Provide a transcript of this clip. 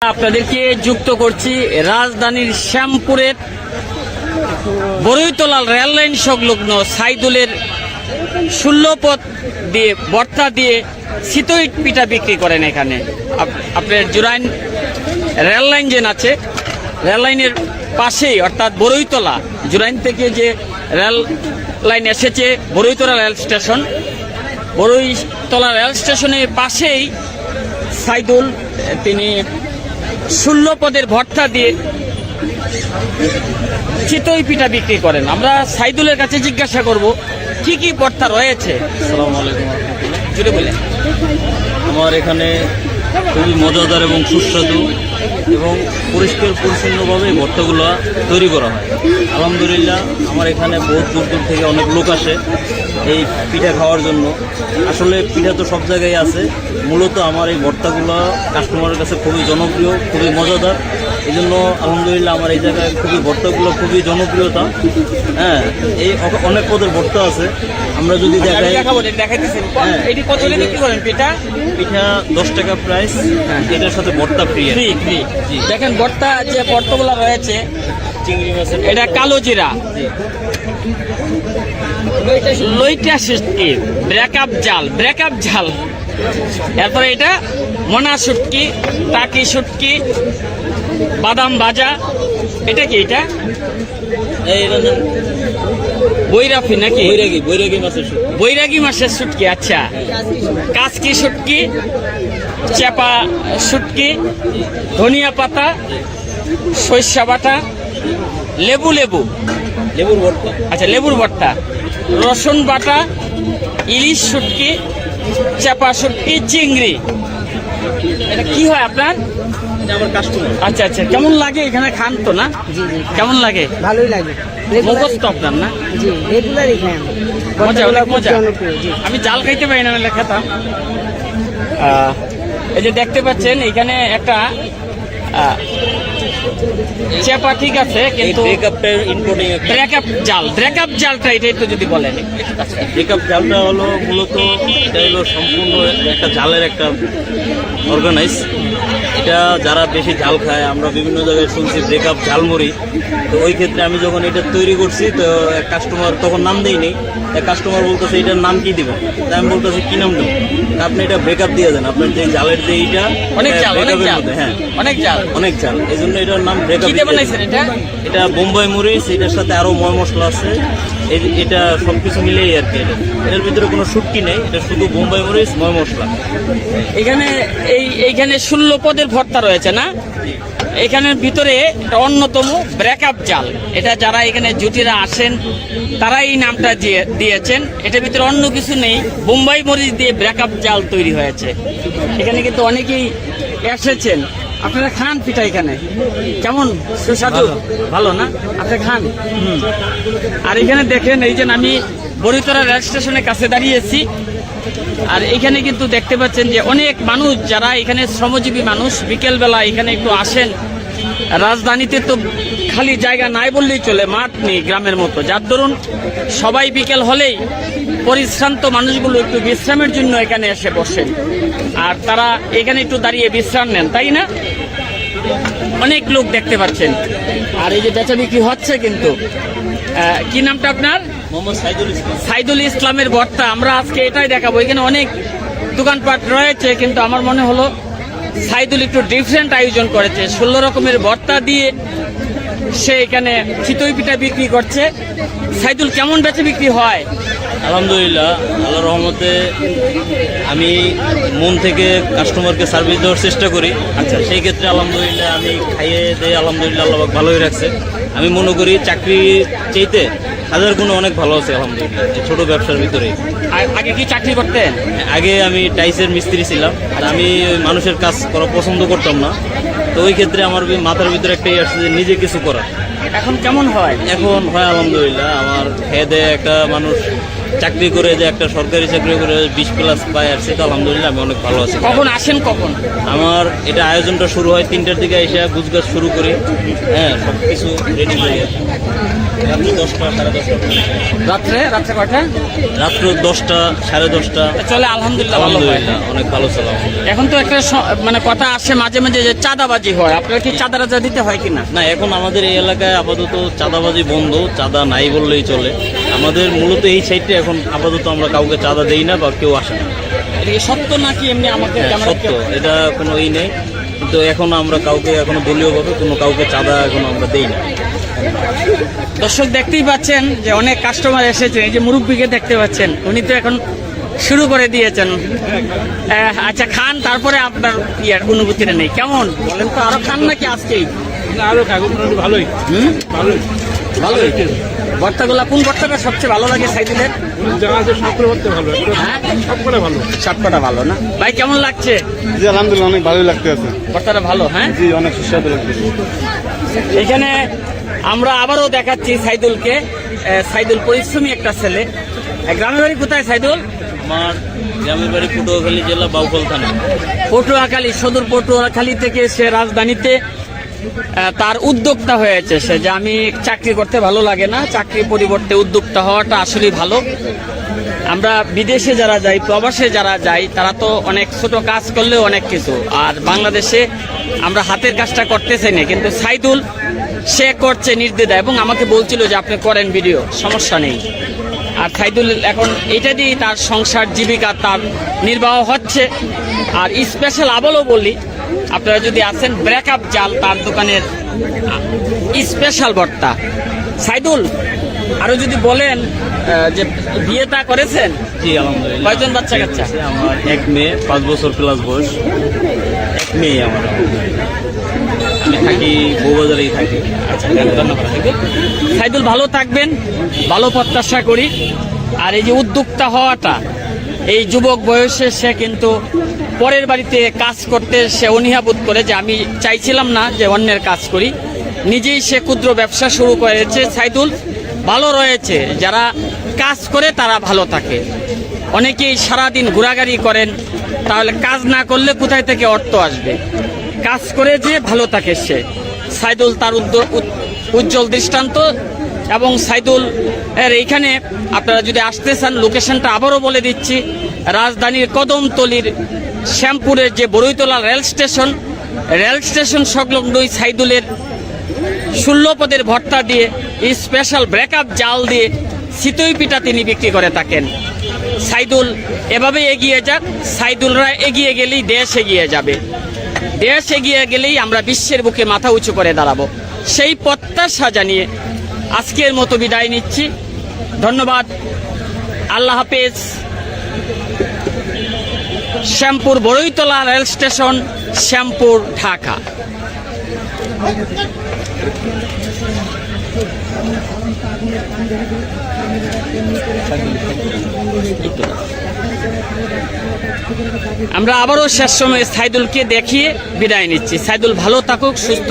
আপনাদেরকে যুক্ত করছি রাজধানীর শ্যামপুরের বরৈতলাল রেল লাইন সংলগ্ন সাইদুলের শূল্যপথ দিয়ে বর্তা দিয়ে শীতইট পিঠা বিক্রি করেন এখানে। আপ- আপনার জুরাইন রেল লাইন যে আছে, রেল লাইনের পাশেই, অর্থাৎ বরৈতলা জুরাইন থেকে যে রেল লাইন এসেছে Boroitola rail station Boroitola rail স্টেশনের পাশেই সাইদুল, তিনি ষোলো পদের ভর্তা দিয়ে চিতই পিঠা বিক্রি করেন। আমরা সাইদুলের কাছে জিজ্ঞাসা করব কি কি ভর্তা রয়েছে। জুড়ে বলে আমার এখানে খুবই মজাদার এবং সুস্বাদু এবং পরিষ্কার পরিচ্ছন্নভাবে ভর্তাগুলো তৈরি করা হয়। আলহামদুলিল্লাহ, আমার এখানে বহুত দূর দূর থেকে অনেক লোক আসে এই পিঠা খাওয়ার জন্য। আসলে পিঠা তো সব জায়গায় আছে। মূলত আমার এই ভর্তাগুলো কাস্টমারের কাছে খুবই জনপ্রিয়, খুবই মজাদার। এই জন্য আলহামদুলিল্লাহ আমার এই জায়গায় খুবই ভর্তাগুলো খুবই জনপ্রিয়তা। হ্যাঁ এই অনেক পদের ভর্তা আছে। আমরা যদি দেখাই দেখাবো হ্যাঁ। এটি কত বিক্রি করেন পিঠা? পিঠা দশ টাকা প্রাইস হ্যাঁ। এটার সাথে ভর্তা ফ্রি ফ্রি ফ্রি দেখেন ভর্তা যে ভর্তাগুলো রয়েছে চিংড়ি মাছের এটা কালো জিরা। লইটা সুটকি ব্রেকআপ জাল ব্রেকআপ জাল। এরপরে এটা মোনা শুটকি টাকি শুটকি বাদাম ভাজা। এটা কি এটা? এই বৈরাফি নাকি? বৈরাগী বৈরাগী মাছের বৈরাগী মাছের শুটকি আচ্ছা। কাচকি শুটকি চেপা শুটকি ধনিয়া পাতা সর্ষা বাটা লেবু লেবু। লেবুর ভর্তা। আচ্ছা লেবুর ভর্তা। রসুন বাটা ইলিশ শুটকি চেপা শুটকি চিংড়ি। এটা কি হয় আপনার? এটা আমার কাস্টমার আচ্ছা আচ্ছা কেমন লাগে এখানে খান তো না? জি জি কেমন লাগে? ভালোই লাগে। মুখস্থ আপনার না? জি রেগুলারই খাই আমি। মজা অনেক মজা। আমি জাল খাইতে পারি না খেতাম। আহ, এই যে দেখতে পাচ্ছেন এখানে একটা আহ, চেপা ঠিক আছে কিন্তু ব্রেকআপ জাল ব্রেকআপ জালটা এটা একটু যদি বলেন। ব্রেকআপ জালটা হলো মূলত এটা হলো সম্পূর্ণ একটা জালের একটা অর্গানাইজ এটা যারা বেশি ঝাল খায় আমরা বিভিন্ন জায়গায় শুনছি ব্রেকআপ ঝালমুড়ি। তো ওই ক্ষেত্রে আমি যখন এটা তৈরি করছি তো এক কাস্টমার তখন নাম দেয়নি। এক কাস্টমার বলতেছে এটার নাম কি দিবেন তা আমি বলতেছি কি নাম দেবো আপনি এটা ব্রেকআপ দিয়ে দেন। আপনার যে জালের যে এইটা অনেক জাল অনেক breakup-এর জাল হ্যাঁ। অনেক জাল অনেক জাল এই জন্য এটার নাম ব্রেকআপ কি দিয়ে বানাইছেন এটা? এটা বোম্বাই মরিচ এটার সাথে আরও ময় মশলা আছে এটা সবকিছু মিলেই আর কি এটার ভিতরে কোনো শুটকি নেই এটা শুধু বোম্বাই মরিচ ময় মশলা এখানে এই এইখানে ষোলো পদের ভর্তা রয়েছে না? এখানের ভিতরে একটা অন্যতম ব্রেকআপ জাল। এটা যারা এখানে জুটিরা আসেন তারা এই নামটা দিয়ে দিয়েছেন। এটার ভিতরে অন্য কিছু নেই। বোম্বাই মরিচ দিয়ে ব্রেকআপ জাল তৈরি হয়েছে। এখানে কিন্তু অনেকেই এসেছেন। আপনারা খান পিঠা এখানে। কেমন? সুস্বাদু? ভালো। না? আপনি খান? আর এখানে দেখেন এই যে আমি বরিতরা রেল স্টেশনের কাছে দাঁড়িয়েছি। আর এখানে কিন্তু দেখতে পাচ্ছেন যে অনেক মানুষ, যারা এখানে শ্রমজীবী মানুষ, বিকেলবেলা এখানে একটু আসেন। রাজধানীতে তো খালি জায়গা নাই বললেই চলে, মাঠ নেই গ্রামের মতো। যার দরুন সবাই বিকেল হলেই পরিশ্রান্ত মানুষগুলো একটু বিশ্রামের জন্য এখানে এসে বসেন। আর তারা এখানে একটু দাঁড়িয়ে বিশ্রাম নেন, তাই না? অনেক লোক দেখতে পাচ্ছেন। আর এই যে বেচা বিক্রি হচ্ছে কিন্তু। কি নামটা আপনার? সাইদুল ইসলাম। সাইদুল ইসলামের ভর্তা আমরা আজকে এটাই দেখাবো। এখানে অনেক দোকানপাট রয়েছে কিন্তু আমার মনে হলো সাইদুল একটু ডিফারেন্ট আয়োজন করেছে। ষোলো রকমের ভর্তা দিয়ে সে এখানে চিতই পিঠা বিক্রি করছে। সাইদুল কেমন বেচে বিক্রি হয়? আলহামদুলিল্লাহ আল্লাহ রহমতে আমি মন থেকে কাস্টমারকে সার্ভিস দেওয়ার চেষ্টা করি। আচ্ছা। সেই ক্ষেত্রে আলহামদুলিল্লাহ আমি খাইয়ে দিয়ে আলহামদুলিল্লাহ আল্লাহ ভালোই রাখছে। আমি মনে করি চাকরি চাইতে হাজার গুণ অনেক ভালো আছে আলহামদুলিল্লাহ ছোট ব্যবসার ভিতরে আগে কি চাকরি করতেন? আগে আমি টাইসের মিস্ত্রি ছিলাম আমি মানুষের কাজ করা পছন্দ করতাম না। তো ওই ক্ষেত্রে আমার মাথার ভিতরে একটাই ইয়ে আসছে যে নিজে কিছু করা। এখন কেমন হয়? এখন হয় আলহামদুলিল্লাহ আমার খেয়ে একটা মানুষ চাকরি করে যে একটা সরকারি চাকরি করে বিশ প্লাস পায় আর সেটা আলহামদুলিল্লাহ আমি অনেক ভালো আছি। কখন আসেন কখন? আমার এটা আয়োজনটা শুরু হয় তিনটার দিকে এসে গুজগাছ শুরু করি। হ্যাঁ সব কিছু রেডি হয়ে রাত্রি দশটা সাড়ে দশটা। রাত্রে? রাত্রে কয়টা? রাত্র দশটা সাড়ে দশটা। চলে আলহামদুলিল্লাহ আলহামদুলিল্লাহ অনেক ভালো এখন তো একটা মানে কথা আসে মাঝে মাঝে যে চাঁদাবাজি হয়। আপনার কি চাঁদা রাজা দিতে হয় কিনা? না এখন আমাদের এই এলাকায় আপাতত চাঁদাবাজি বন্ধ চাঁদা নাই বললেই চলে। আমাদের মূলত এই সাইডটা এখন আপাতত আমরা কাউকে চাঁদা দেই না বা কেউ আসে না। এটা কি সত্য নাকি এমনি আমাকে হ্যাঁ, ক্যামেরা সত্য। এটা কোনো ই নেই। কিন্তু এখন আমরা কাউকে এখনও দলীয়ভাবে কোনো কাউকে চাঁদা এখন আমরা দেই না। দর্শক দেখতেই পাচ্ছেন যে অনেক কাস্টমার এসেছে। এই যে মুরব্বীকে দেখতে পাচ্ছেন। উনি তো এখন শুরু করে দিয়েছেন। আহ, আচ্ছা খান তারপরে আপনার ইয়ার অনুভূতিটা নেই। কেমন? বলেন তো আরও খান নাকি আজকেই? আরও কাগজ মোটামুটি ভালোই। ভালোই ভালোই ভর্তাগুলা কোন ভর্তাটা সবচেয়ে ভালো লাগে ভালো হ্যাঁ? সব ভালো সবকটা ভালো না? ভাই কেমন লাগছে? জি আলহামদুলিল্লাহ অনেক ভালোই লাগতে আছে। ভর্তাটা ভালো হ্যাঁ? জি অনেক সুস্বাদু লাগতেছে এখানে আমরা আবারও দেখাচ্ছি সাইদুলকে। সাইদুল পরিশ্রমী একটা ছেলে। গ্রামের বাড়ি কোথায় সাইদুল? আমার গ্রামের বাড়ি পটুয়াখালী জেলা বাউফল থানা। পটুয়াখালী সদর পটুয়াখালী থেকে সে রাজধানীতে। তার উদ্যোক্তা হয়েছে সে যে আমি চাকরি করতে ভালো লাগে না চাকরির পরিবর্তে উদ্যোক্তা হওয়াটা আসলেই ভালো। আমরা বিদেশে যারা যাই, প্রবাসে যারা যাই, তারা তো অনেক ছোট কাজ করলেও অনেক কিছু। আর বাংলাদেশে আমরা হাতের কাজটা করতেছি না, কিন্তু সাইদুল, সে করছে নির্দেদা এবং আমাকে বলছিল যে আপনি করেন ভিডিও, সমস্যা নেই। আর সাইদুল এখন এটা দিয়েই তার সংসার জীবিকা তার নির্বাহ হচ্ছে। আর স্পেশাল আবারও বলি আপনারা যদি আসেন ব্রেকআপ জাল তার দোকানের স্পেশাল ভর্তা সাইদুল আরও যদি বলেন যে বিয়েটা করেছেন? জি আলহামদুলিল্লাহ। কয়জন বাচ্চা কাচ্চা? আমার এক মেয়ে পাঁচ বছর প্লাস বয়স। এক মেয়ে আমার। আমি থাকি বউবাজারেই থাকি। আচ্ছা ধন্যবাদ সাইদুল। সাইদুল ভালো থাকবেন ভালো প্রত্যাশা করি। আর এই যে উদ্যোক্তা হওয়াটা এই যুবক বয়সে সে কিন্তু পরের বাড়িতে কাজ করতে সে অনীহাবোধ করে যে আমি চাইছিলাম না যে অন্যের কাজ করি। নিজেই সে ক্ষুদ্র ব্যবসা শুরু করেছে সাইদুল। ভালো রয়েছে। যারা কাজ করে তারা ভালো থাকে। অনেকেই সারাদিন ঘোরাঘুরি করেন। তাহলে কাজ না করলে কোথায় থেকে অর্থ আসবে? কাজ করে যে ভালো থাকে সে। সাইদুল তার উজ্জ্বল দৃষ্টান্ত এবং সাইদুল, এর এইখানে আপনারা যদি আসতে চান, লোকেশনটা আবারও বলে দিচ্ছি। রাজধানীর কদমতলির শ্যামপুরের যে Boroitola rail station rail station সংলগ্নই সাইদুলের ষোলো পদের ভর্তা দিয়ে স্পেশাল ব্রেকআপ জাল দিয়ে চিতই পিঠা তিনি বিক্রি করে থাকেন। সাইদুল এভাবে এগিয়ে যাক, সাইদুলরা এগিয়ে গেলেই দেশ এগিয়ে যাবে। দেশ এগিয়ে গেলেই আমরা বিশ্বের বুকে মাথা উঁচু করে দাঁড়াবো। সেই প্রত্যাশা জানিয়ে আজকের মতো বিদায় নিচ্ছি। ধন্যবাদ। আল্লাহ হাফেজ। Shyampur Boroitola rail station, Shyampur, Dhaka. আমরা আবারও শেষ সময়ে সাইদুলকে দেখিয়ে বিদায় নিচ্ছি। সাইদুল, ভালো থাকুক, সুস্থ